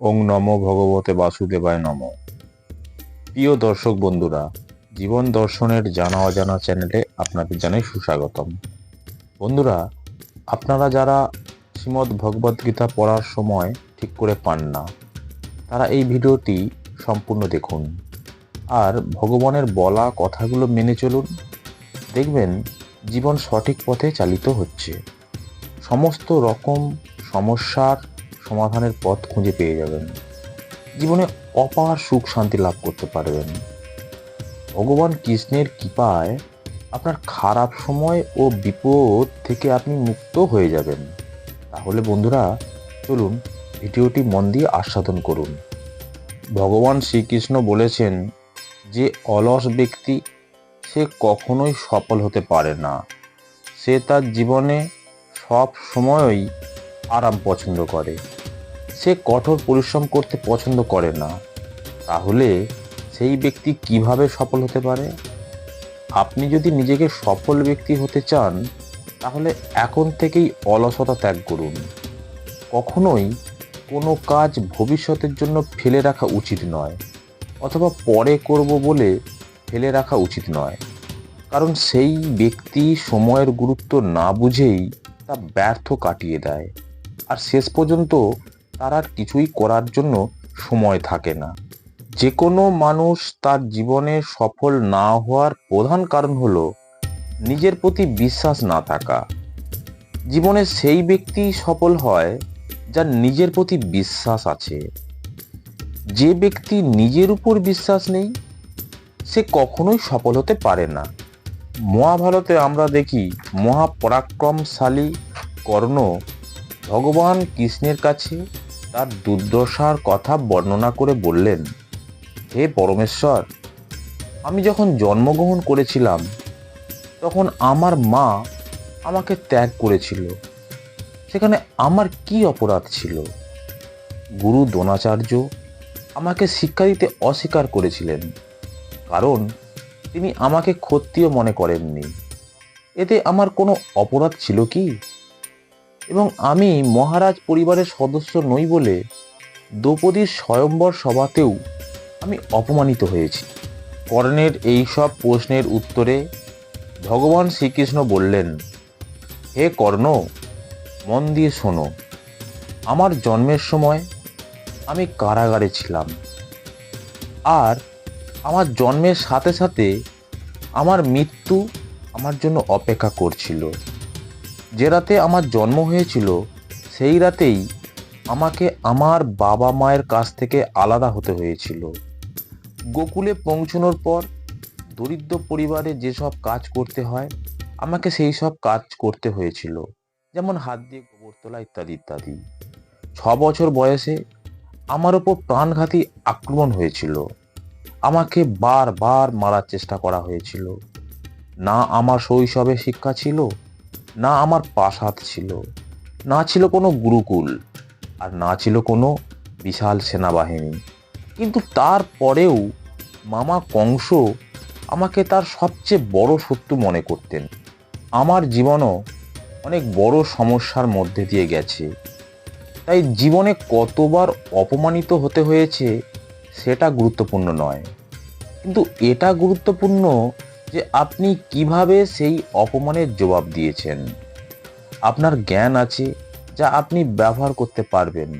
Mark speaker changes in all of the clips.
Speaker 1: ওং নম ভগবতে বাসুদেবায় নম। প্রিয় দর্শক বন্ধুরা, জীবন দর্শনের জানা অজানা চ্যানেলে আপনাদের জানাই সুস্বাগতম। বন্ধুরা, আপনারা যারা শ্রীমদ্ ভগবদ গীতা পড়ার সময় ঠিক করে পান না, তারা এই ভিডিওটি সম্পূর্ণ দেখুন। আর ভগবানের বলা কথাগুলো মেনে চলুন। দেখবেন, জীবন সঠিক পথে চালিত হচ্ছে। সমস্ত রকম সমস্যার সমাধানের পথ খুঁজে পেয়ে যাবেন। জীবনে অপার সুখ শান্তি লাভ করতে পারবেন। ভগবান কৃষ্ণের কৃপায় আপনার খারাপ সময় ও বিপদ থেকে আপনি মুক্ত হয়ে যাবেন। তাহলে বন্ধুরা, চলুন ভিডিওটি মন দিয়ে আস্বাদন করুন। ভগবান শ্রীকৃষ্ণ বলেছেন, যে অলস ব্যক্তি, সে কখনোই সফল হতে পারে না। সে তার জীবনে সব সময়ই আরাম পছন্দ করে। সে কঠোর পরিশ্রম করতে পছন্দ করে না, তাহলে সেই ব্যক্তি কীভাবে সফল হতে পারে? আপনি যদি নিজেকে সফল ব্যক্তি হতে চান, তাহলে এখন থেকেই অলসতা ত্যাগ করুন। কখনোই কোনো কাজ ভবিষ্যতের জন্য ফেলে রাখা উচিত নয়, অথবা পরে করব বলে ফেলে রাখা উচিত নয়। কারণ সেই ব্যক্তি সময়ের গুরুত্ব না বুঝেই তা ব্যর্থ কাটিয়ে দেয়। আর শেষ পর্যন্ত তার কিছুই করার জন্য সময় থাকে না। যে কোনো মানুষ তার জীবনে সফল না হওয়ার প্রধান কারণ হলো নিজের প্রতি বিশ্বাস না থাকা। জীবনে সেই ব্যক্তি সফল হয় যার নিজের প্রতি বিশ্বাস আছে। যে ব্যক্তি নিজের উপর বিশ্বাস নেই, সে কখনোই সফল হতে পারে না। মহাভারতে আমরা দেখি, মহাপরাক্রমশালী কর্ণ ভগবান কৃষ্ণের কাছে তার দুর্দশার কথা বর্ণনা করে বললেন, হে পরমেশ্বর, আমি যখন জন্মগ্রহণ করেছিলাম, তখন আমার মা আমাকে ত্যাগ করেছিল। সেখানে আমার কি অপরাধ ছিল? গুরু দ্রোণাচার্য আমাকে শিক্ষা দিতে অস্বীকার করেছিলেন, কারণ তিনি আমাকে ক্ষত্রিয় মনে করেননি। এতে আমার কোনো অপরাধ ছিল কি? এবং আমি মহারাজ পরিবারের সদস্য নই বলে দ্রৌপদীর স্বয়ম্বর সভাতেও আমি অপমানিত হয়েছি। কর্ণের এই সব প্রশ্নের উত্তরে ভগবান শ্রীকৃষ্ণ বললেন, হে কর্ণ, মন দিয়ে শোনো। আমার জন্মের সময় আমি কারাগারে ছিলাম। আর আমার জন্মের সাথে সাথে আমার মৃত্যু আমার জন্য অপেক্ষা করছিল। যে রাতে আমার জন্ম হয়েছিল, সেই রাতেই আমাকে আমার বাবা মায়ের কাছ থেকে আলাদা হতে হয়েছিল। গোকুলে পৌঁছানোর পর দরিদ্র পরিবারে যেসব কাজ করতে হয়, আমাকে সেই সব কাজ করতে হয়েছিল। যেমন হাত দিয়ে গোবর তোলা ইত্যাদি ইত্যাদি। ছ বছর বয়সে আমার ওপর প্রাণঘাতী আক্রমণ হয়েছিল। আমাকে বারবার মারার চেষ্টা করা হয়েছিল। না আমার শৈশবে শিক্ষা ছিল না আমার প্রাসাদ ছিল, না ছিল কোনো গুরুকুল, আর না ছিল কোনো বিশাল সেনাবাহিনী। কিন্তু তারপরেও মামা কংস আমাকে তার সবচেয়ে বড় শত্রু মনে করতেন। আমার জীবনও অনেক বড় সমস্যার মধ্যে দিয়ে গেছে। তাই জীবনে কতবার অপমানিত হতে হয়েছে সেটা গুরুত্বপূর্ণ নয়। কিন্তু এটা গুরুত্বপূর্ণ যে আপনি কীভাবে সেই অপমানের জবাব দিয়েছেন? আপনার জ্ঞান আছে যা আপনি ব্যবহার করতে পারবেন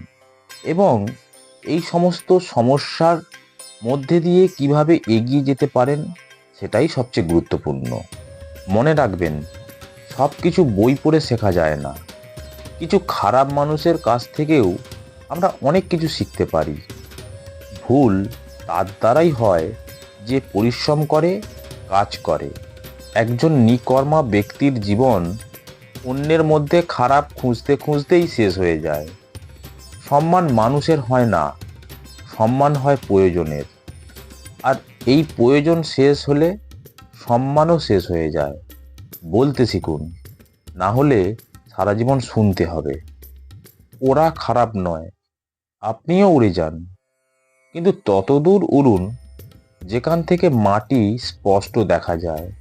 Speaker 1: এবং এই সমস্ত সমস্যার মধ্যে দিয়ে কীভাবে এগিয়ে যেতে পারেন সেটাই সবচেয়ে গুরুত্বপূর্ণ। মনে রাখবেন সব কিছু বই পড়ে শেখা যায় না। কিছু খারাপ মানুষের কাছ থেকেও আমরা অনেক কিছু শিখতে পারি। ভুল তার দ্বারাই হয় যে পরিশ্রম করে কাজ করে। একজন নিকর্মা ব্যক্তির জীবন অন্যের মধ্যে খারাপ খুঁজতে খুঁজতেই শেষ হয়ে যায়। সম্মান মানুষের হয় না, সম্মান হয় প্রয়োজনের। আর এই প্রয়োজন শেষ হলে সম্মানও শেষ হয়ে যায়। বলতে শিখুন, না হলে সারা জীবন শুনতে হবে। ওরা খারাপ নয়, আপনিও উড়ে যান। কিন্তু ততদূর উড়ুন যেখান থেকে মাটি স্পষ্ট দেখা যায়।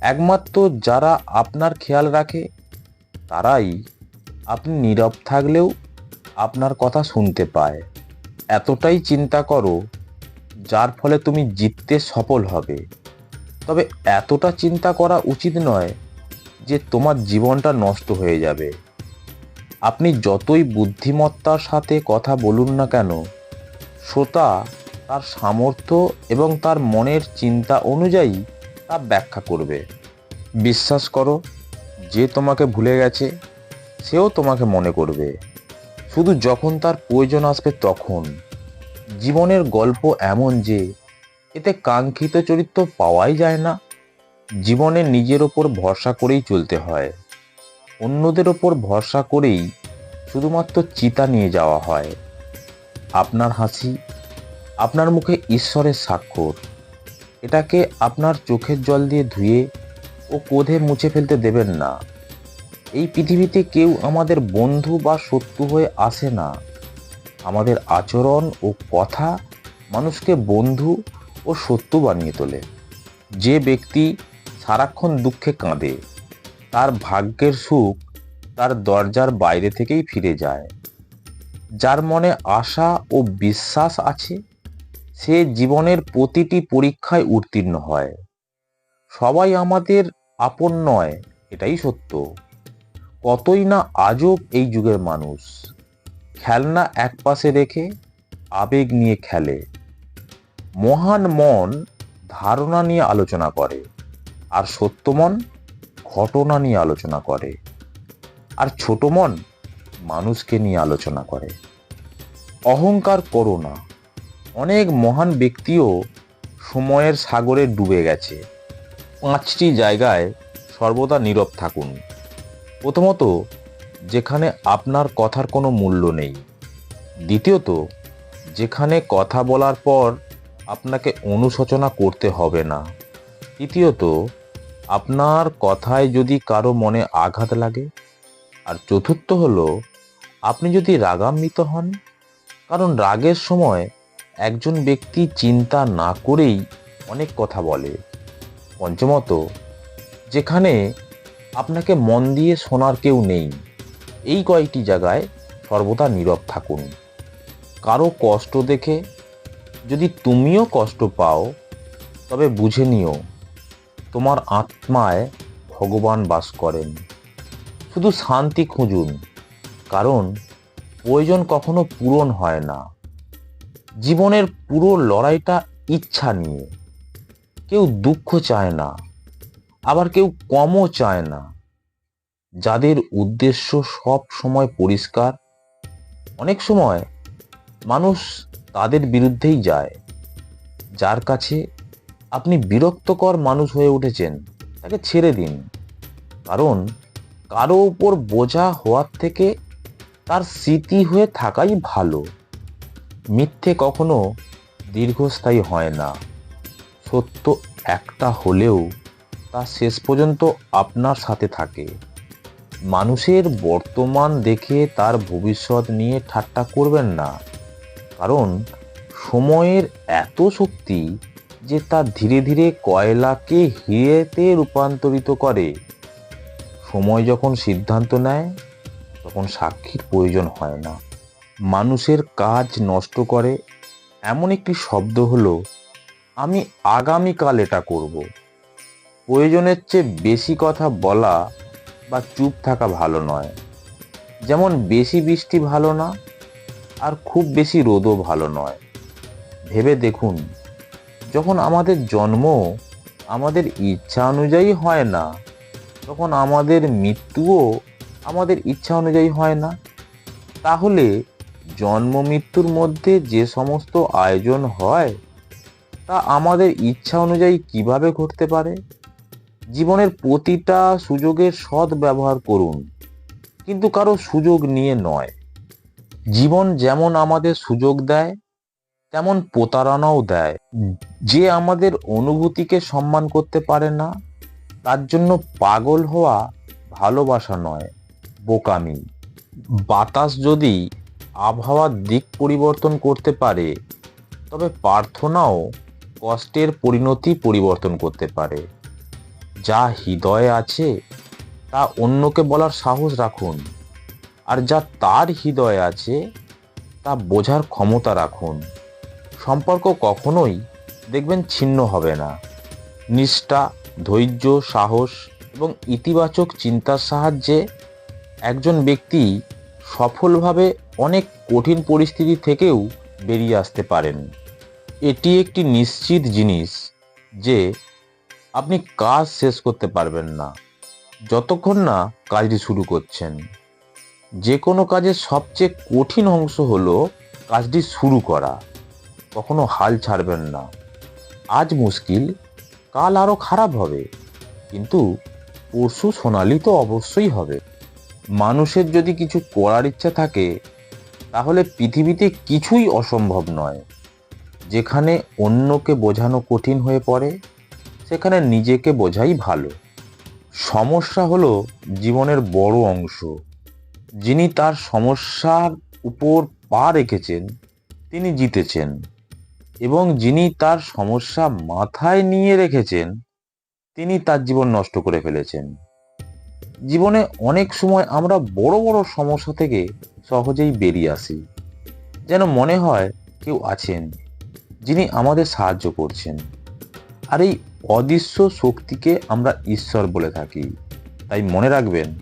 Speaker 1: একমাত্র যারা আপনার খেয়াল রাখে, তারাই আপনি নীরব থাকলেও আপনার কথা শুনতে পায়। এতটাই চিন্তা করো, যার ফলে তুমি জিততে সফল হবে। তবে এতটা চিন্তা করা উচিত নয় যে তোমার জীবনটা নষ্ট হয়ে যাবে। আপনি যতই বুদ্ধিমত্তার সাথে কথা বলুন না কেন, শ্রোতা তার সামর্থ্য এবং তার মনের চিন্তা অনুযায়ী তা ব্যাখ্যা করবে। বিশ্বাস করো, যে তোমাকে ভুলে গেছে, সেও তোমাকে মনে করবে। শুধু যখন তার প্রয়োজন আসবে তখন। জীবনের গল্প এমন যে, এতে কাঙ্ক্ষিত চরিত্র পাওয়াই যায় না। জীবনে নিজের ওপর ভরসা করেই চলতে হয়। অন্যদের ওপর ভরসা করেই শুধুমাত্র চিতা নিয়ে যাওয়া হয়। আপনার হাসি আপনার মুখে ঈশ্বরের স্বাক্ষর। এটাকে আপনার চোখের জল দিয়ে ধুয়ে ও কোধে মুছে ফেলতে দেবেন না। এই পৃথিবীতে কেউ আমাদের বন্ধু বা শত্রু হয়ে আসে না। আমাদের আচরণ ও কথা মানুষকে বন্ধু ও শত্রু বানিয়ে তোলে। যে ব্যক্তি সারাক্ষণ দুঃখে কাঁদে, তার ভাগ্যের সুখ তার দরজার বাইরে থেকেই ফিরে যায়। যার মনে আশা ও বিশ্বাস আছে সে জীবনের প্রতিটি পরীক্ষায় উত্তীর্ণ হয়। সবাই আমাদের আপন নয়, এটাই সত্য। কতই না আজব এই যুগের মানুষ। খেলনা এক পাশে রেখে আবেগ নিয়ে খেলে। মহান মন ধারণা নিয়ে আলোচনা করে, আর সত্য মন ঘটনা নিয়ে আলোচনা করে। আর ছোট মন মানুষকে নিয়ে আলোচনা করে। অহংকার করো না। অনেক মহান ব্যক্তিও সময়ের সাগরে ডুবে গেছে। পাঁচটি জায়গায় সর্বদা নীরব থাকুন। প্রথমত, যেখানে আপনার কথার কোনো মূল্য নেই। দ্বিতীয়ত, যেখানে কথা বলার পর আপনাকে অনুশোচনা করতে হবে না। তৃতীয়ত, আপনার কথায় যদি কারও মনে আঘাত লাগে। আর চতুর্থ হলো, আপনি যদি রাগান্বিত হন, কারণ রাগের সময় একজন ব্যক্তি চিন্তা না করেই অনেক কথা বলে। পঞ্চমত, যেখানে আপনাকে মন দিয়ে শোনার কেউ নেই, এই কয়েকটি জায়গায় সর্বদা নীরব থাকুন। কারও কষ্ট দেখে, যদি তুমিও কষ্ট পাও, তবে বুঝে নিও, তোমার আত্মায় ভগবান বাস করেন। শুধু শান্তি খুঁজুন, কারণ প্রয়োজন কখনো পূরণ হয় না। জীবনের পুরো লড়াইটা ইচ্ছা নিয়ে। কেউ দুঃখ চায় না, আবার কেউ কমও চায় না। যাদের উদ্দেশ্য সব সময় পরিষ্কার, অনেক সময় মানুষ তাদের বিরুদ্ধেই যায়। যার কাছে আপনি বিরক্তকর মানুষ হয়ে উঠেছেন, তাকে ছেড়ে দিন। কারণ কারও উপর বোঝা হওয়ার থেকে তার স্মৃতি হয়ে থাকাই ভালো। মিথ্যে কখনো দীর্ঘস্থায়ী হয় না। সত্য একটা হলেও তা শেষ পর্যন্ত আপনার সাথে থাকে। মানুষের বর্তমান দেখে তার ভবিষ্যৎ নিয়ে ঠাট্টা করবেন না। কারণ সময়ের এত শক্তি যে তা ধীরে ধীরে কয়লাকে হিরেতে রূপান্তরিত করে। সময় যখন সিদ্ধান্ত নেয়, তখন সাক্ষীর প্রয়োজন হয় না। মানুষের কাজ নষ্ট করে, এমন একটি শব্দ হলো, আমি আগামীকাল এটা করব। প্রয়োজনের চেয়ে বেশি কথা বলা বা চুপ থাকা ভালো নয়। যেমন বেশি বৃষ্টি ভালো না, আর খুব বেশি রোদও ভালো নয়। ভেবে দেখুন, যখন আমাদের জন্ম আমাদের ইচ্ছা অনুযায়ী হয় না, তখন আমাদের মৃত্যুও আমাদের ইচ্ছা অনুযায়ী হয় না। তাহলে জন্ম মৃত্যুর মধ্যে যে সমস্ত আয়োজন হয়, তা আমাদের ইচ্ছা অনুযায়ী কীভাবে ঘটতে পারে? জীবনের প্রতিটা সুযোগের সৎ ব্যবহার করুন, কিন্তু কারও সুযোগ নিয়ে নয়। জীবন যেমন আমাদের সুযোগ দেয়, তেমন প্রতারণাও দেয়। যে আমাদের অনুভূতিকে সম্মান করতে পারে না, তার জন্য পাগল হওয়া ভালোবাসা নয়, বোকামি। বাতাস যদি আবহাওয়ার দিক পরিবর্তন করতে পারে, তবে প্রার্থনাও কষ্টের পরিণতি পরিবর্তন করতে পারে। যা হৃদয়ে আছে, তা অন্যকে বলার সাহস রাখুন। আর যা তার হৃদয়ে আছে, তা বোঝার ক্ষমতা রাখুন। সম্পর্ক কখনোই দেখবেন ছিন্ন হবে না। নিষ্ঠা, ধৈর্য, সাহস এবং ইতিবাচক চিন্তার সাহায্যে একজন ব্যক্তি সফলভাবে অনেক কঠিন পরিস্থিতি থেকেও বেরিয়ে আসতে পারেন। এটি একটি নিশ্চিত জিনিস যে আপনি কাজ শেষ করতে পারবেন না, যতক্ষণ না কাজটি শুরু করছেন। যে কোনো কাজের সবচেয়ে কঠিন অংশ হলো কাজটি শুরু করা, কখনো হাল ছাড়বেন না। আজ মুশকিল, কাল আরও খারাপ হবে, কিন্তু পরশু সোনালি তো অবশ্যই হবে। মানুষের যদি কিছু করার ইচ্ছা থাকে, তাহলে পৃথিবীতে কিছুই অসম্ভব নয়। যেখানে অন্যকে বোঝানো কঠিন হয়ে পড়ে, সেখানে নিজেকে বোঝাই ভালো। সমস্যা হলো জীবনের বড় অংশ। যিনি তার সমস্যার উপর পা রেখেছেন, তিনি জিতেছেন। এবং যিনি তার সমস্যা মাথায় নিয়ে রেখেছেন, তিনি তার জীবন নষ্ট করে ফেলেছেন। জীবনে অনেক সময় আমরা বড় বড় সমস্যা থেকে সহজেই বেরিয়ে আসি। যেন মনে হয় কেউ আছেন, যিনি আমাদের সাহায্য করছেন। আর এই অদৃশ্য শক্তিকে আমরা ঈশ্বর বলে থাকি। তাই মনে রাখবেন,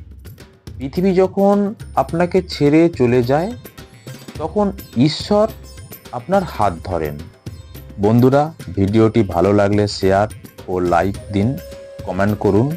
Speaker 1: পৃথিবী যখন আপনাকে ছেড়ে চলে যায়, তখন ঈশ্বর আপনার হাত ধরেন। বন্ধুরা, ভিডিওটি ভালো লাগলে শেয়ার ও লাইক দিন কমেন্ট করুন।